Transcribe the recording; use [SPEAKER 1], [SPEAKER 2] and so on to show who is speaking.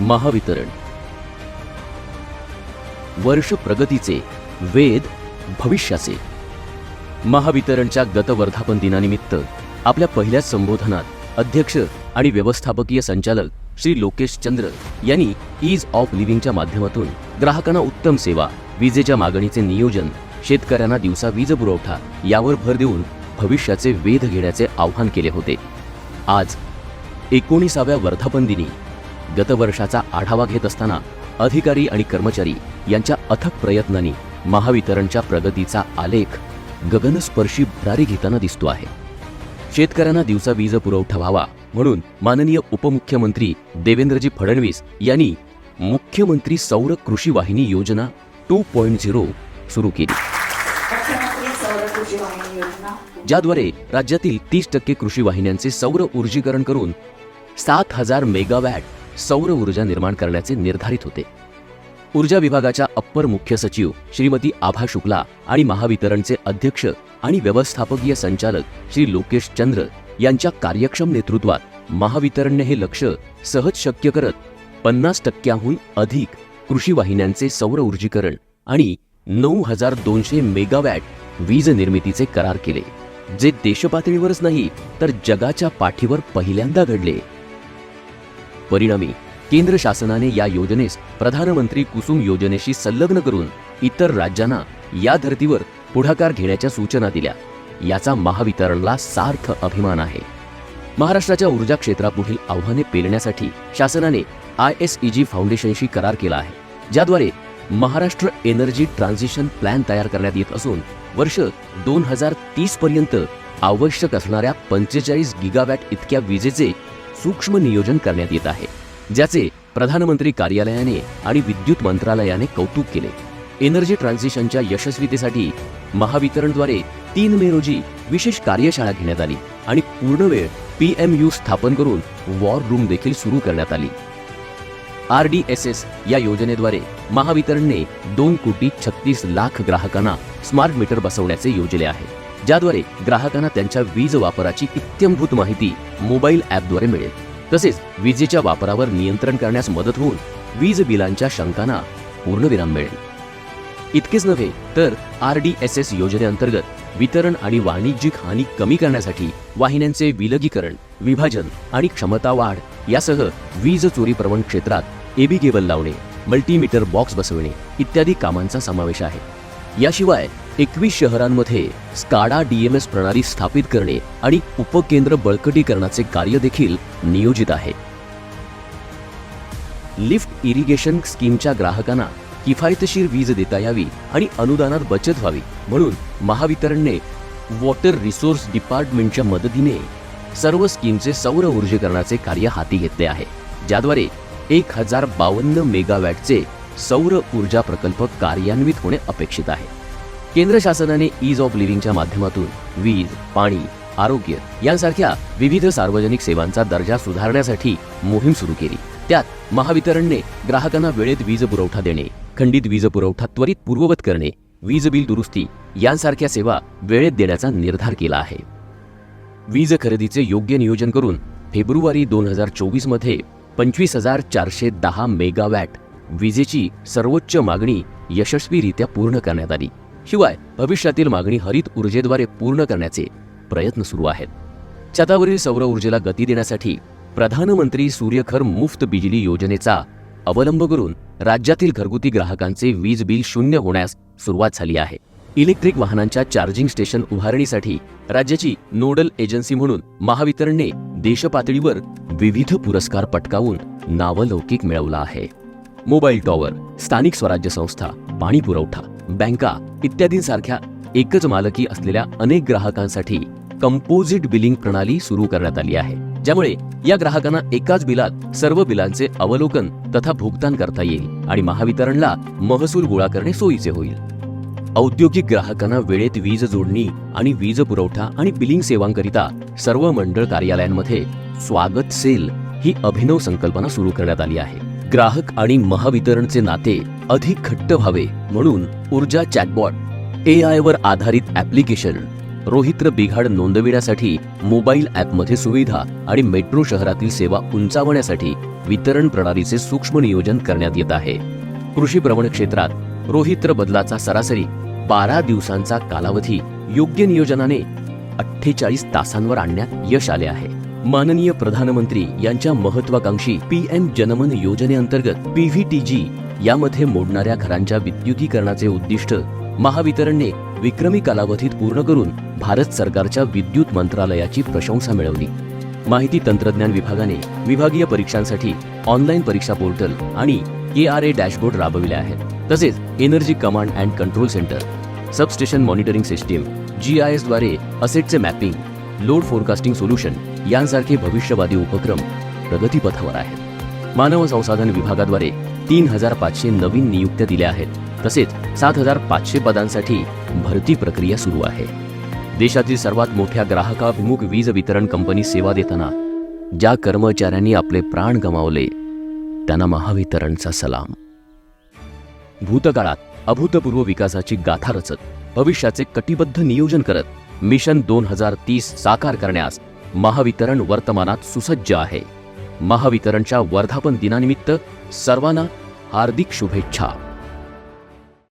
[SPEAKER 1] महावितरण. वर्ष प्रगतीचे वेद भविष्याचे. महावितरणच्या गतवर्धापन दिनानिमित्त आपल्या पहिल्याच संबोधनात अध्यक्ष आणि व्यवस्थापकीय संचालक श्री लोकेश चंद्र यांनी ईज ऑफ लिव्हिंगच्या माध्यमातून ग्राहकांना उत्तम सेवा विजेच्या मागणीचे नियोजन शेतकऱ्यांना दिवसा वीज पुरवठा यावर भर देऊन भविष्याचे वेध घेण्याचे आव्हान केले होते. आज एकोणीसाव्या वर्धापन दिनी गतवर्षाचा आढावा घेत असताना अधिकारी आणि कर्मचारी यांच्या अथक प्रयत्नांनी महावितरणच्या प्रगतीचा आलेख गगनस्पर्शी भरारी घेताना दिसतो आहे. शेतकऱ्यांना दिवसा वीज पुरवठा व्हावा म्हणून माननीय उपमुख्यमंत्री देवेंद्रजी फडणवीस यांनी मुख्यमंत्री सौर कृषी वाहिनी योजना टू पॉइंट झिरो सुरू केली. ज्याद्वारे राज्यातील तीस टक्के कृषी वाहिन्यांचे सौर ऊर्जीकरण करून सात हजार मेगावॅट सौर ऊर्जा निर्माण करण्याचे निर्धारित होते. ऊर्जा विभागाच्या अप्पर मुख्य सचिव श्रीमती आभा शुक्ला आणि महावितरणचे अध्यक्ष आणि व्यवस्थापकीय संचालक श्री लोकेश चंद्र यांच्या कार्यक्षम नेतृत्वात महावितरणने हे लक्ष सहज शक्य करत पन्नास टक्क्याहून अधिक कृषी वाहिन्यांचे सौर ऊर्जीकरण आणि नऊ हजार दोनशे मेगावॅट वीज निर्मितीचे करार केले. जे देशपातळीवरच नाही तर जगाच्या पाठीवर पहिल्यांदा घडले. परिणामी केंद्र शासनाने या योजनेस प्रधानमंत्री कुसुम योजनेशी संलग्न करून इतर राज्यांना या धर्तीवर पुढाकार घेण्याच्या सूचना दिल्या. याचा महावितरणला सार्थ अभिमान आहे. महाराष्ट्राच्या ऊर्जा क्षेत्रापुढील आव्हाने पेलण्यासाठी शासनाने आय एस ई जी फाउंडेशनशी करार केला आहे ज्याद्वारे महाराष्ट्र एनर्जी ट्रान्झिशन प्लॅन तयार करण्यात येत असून वर्ष दोन हजार तीस पर्यंत आवश्यक असणाऱ्या पंचेचाळीस गिगावॅट इतक्या विजेचे सूक्ष्म नियोजन करण्यात येत आहे ज्याचे प्रधानमंत्री कार्यालयाने आणि विद्युत मंत्रालयाने कौतुक केले. एनर्जी ट्रान्झिशनच्या यशस्वीतेसाठी महावितरणद्वारे तीन मे रोजी विशेष कार्यशाळा घेण्यात आली आणि पूर्णवेळ पी एम यू स्थापन करून वॉर रूम देखील सुरू करण्यात आली. आर डी एस एस या योजनेद्वारे महावितरणने दोन कोटी छत्तीस लाख ग्राहकांना स्मार्ट मीटर बसवण्याचे योजले आहे. ज्याद्वारे ग्राहकांना त्यांच्या वीज वापराची इत्यंभूत माहिती मोबाईल ॲपद्वारे मिळेल. तसेच विजेच्या वापरावर नियंत्रण करण्यास मदत होऊन वीज बिलांच्या शंकांना पूर्णविराम मिळेल. इतकेच नव्हे तर आर डी एस एस योजनेअंतर्गत वितरण आणि वाणिज्यिक हानी कमी करण्यासाठी वाहिन्यांचे विलगीकरण विभाजन आणि क्षमता वाढ यासह वीज चोरी प्रवण क्षेत्रात एबी केबल लावणे मल्टीमीटर बॉक्स बसवणे इत्यादी कामांचा समावेश आहे. याशिवाय एकवीस शहरांमध्ये स्काडा डीएमएस प्रणाली स्थापित करणे आणि उपकेंद्र बळकटीकरणाचे कार्य देखील नियोजित आहे. लिफ्ट इरिगेशन स्कीमच्या ग्राहकांना किफायतशीर वीज देता यावी आणि अनुदानात बचत व्हावी म्हणून महावितरणने वॉटर रिसोर्स डिपार्टमेंटच्या मदतीने सर्व स्कीमचे सौर ऊर्जीकरणाचे कार्य हाती घेतले आहे. ज्याद्वारे एक हजार बावन्न मेगावॅटचे सौर ऊर्जा प्रकल्प कार्यान्वित होणे अपेक्षित आहे. केंद्र शासनाने ईज ऑफ लिव्हिंगच्या माध्यमातून वीज पाणी आरोग्य यांसारख्या विविध सार्वजनिक सेवांचा दर्जा सुधारण्यासाठी मोहीम सुरू केली. त्यात महावितरणने ग्राहकांना वेळेत वीज पुरवठा देणे खंडित वीज पुरवठा त्वरित पूर्ववत करणे वीज बिल दुरुस्ती यांसारख्या सेवा वेळेत देण्याचा निर्धार केला आहे. वीज खरेदीचे योग्य नियोजन करून फेब्रुवारी दोन हजार चोवीसमध्ये पंचवीस हजार चारशे दहा मेगावॅट विजेची सर्वोच्च मागणी यशस्वीरित्या पूर्ण करण्यात आली. शिवाय भविष्यातील मागणी हरित ऊर्जेद्वारे पूर्ण करण्याचे प्रयत्न सुरू आहेत. छतावरील सौर ऊर्जेला गती देण्यासाठी प्रधानमंत्री सूर्यखर मुफ्त बिजली योजनेचा अवलंब करून राज्यातील घरगुती ग्राहकांचे वीज बिल शून्य होण्यास सुरुवात झाली आहे. इलेक्ट्रिक वाहनांच्या चार्जिंग स्टेशन उभारणीसाठी राज्याची नोडल एजन्सी म्हणून महावितरणने देशपातळीवर विविध पुरस्कार पटकावून नावलौकिक मिळवला आहे. मोबाईल टॉवर स्थानिक स्वराज्य संस्था पाणी पुरवठा बँका इत्यादींसारख्या एकच मालकी असलेल्या अनेक ग्राहकांसाठी कंपोजिट बिलिंग प्रणाली सुरू करण्यात आली आहे. ज्यामुळे या ग्राहकांना एकाच बिलात सर्व बिलांचे अवलोकन तथा भुगतान करता येईल आणि महावितरणला महसूल गोळा करणे सोयीचे होईल. औद्योगिक ग्राहकांना वेळेत वीज जोडणी आणि वीज पुरवठा आणि बिलिंग सेवांकरिता सर्व मंडळ कार्यालयांमध्ये स्वागत सेल ही अभिनव संकल्पना सुरू करण्यात आली आहे. ग्राहक आणि महावितरणचे नाते अधिक घट्ट व्हावे म्हणून ऊर्जा चॅटबॉट ए आय वर आधारित ऍप्लिकेशन रोहित्र बिघाड नोंदविण्यासाठी मोबाईल ॲपमध्ये सुविधा आणि मेट्रो शहरातील सेवा उंचावण्यासाठी वितरण प्रणालीचे सूक्ष्म नियोजन करण्यात येत आहे. कृषी प्रवण क्षेत्रात रोहित्र बदलाचा सरासरी बारा दिवसांचा कालावधी योग्य नियोजनाने अठ्ठेचाळीस तासांवर आणण्यात यश आले आहे. माननीय प्रधानमंत्री यांच्या महत्वाकांक्षी पी एम जनमन योजनेअंतर्गत पीव्हीटीजी यामध्ये मोडणाऱ्या घरांच्या विद्युतीकरणाचे उद्दिष्ट महावितरणने विक्रमी कालावधीत पूर्ण करून भारत सरकारच्या विद्युत मंत्रालयाची प्रशंसा मिळवली. माहिती तंत्रज्ञान विभागाने विभागीय परीक्षांसाठी ऑनलाईन परीक्षा पोर्टल आणि ए आर ए डॅशबोर्ड राबविले आहेत. तसेच energy command and control centre substation monitoring system G I एसद्वारे असेटचे मॅपिंग लोड फोरकास्टिंग सोल्युशन यांसारखे भविष्यवादी उपक्रम प्रगतीपथावर आहेत. मानव संसाधन विभागाद्वारे तीन हजार पाचशे नवीन नियुक्त्या दिल्या आहेत. तसेच सात हजार पाचशे पदांसाठी भरती प्रक्रिया सुरू आहे. देशातील सर्वात मोठ्या ग्राहकाभिमुख वीज वितरण कंपनी सेवा देताना ज्या कर्मचाऱ्यांनी आपले प्राण गमावले त्यांना महावितरणचा सलाम. भूतकाळात अभूतपूर्व विकासाची गाथा रचत भविष्याचे कटिबद्ध नियोजन करत मिशन दोन हजार तीस साकार करण्यास महावितरण वर्तमानात सुसज्ज आहे. महावितरणच्या वर्धापन दिनानिमित्त सर्वांना हार्दिक शुभेच्छा.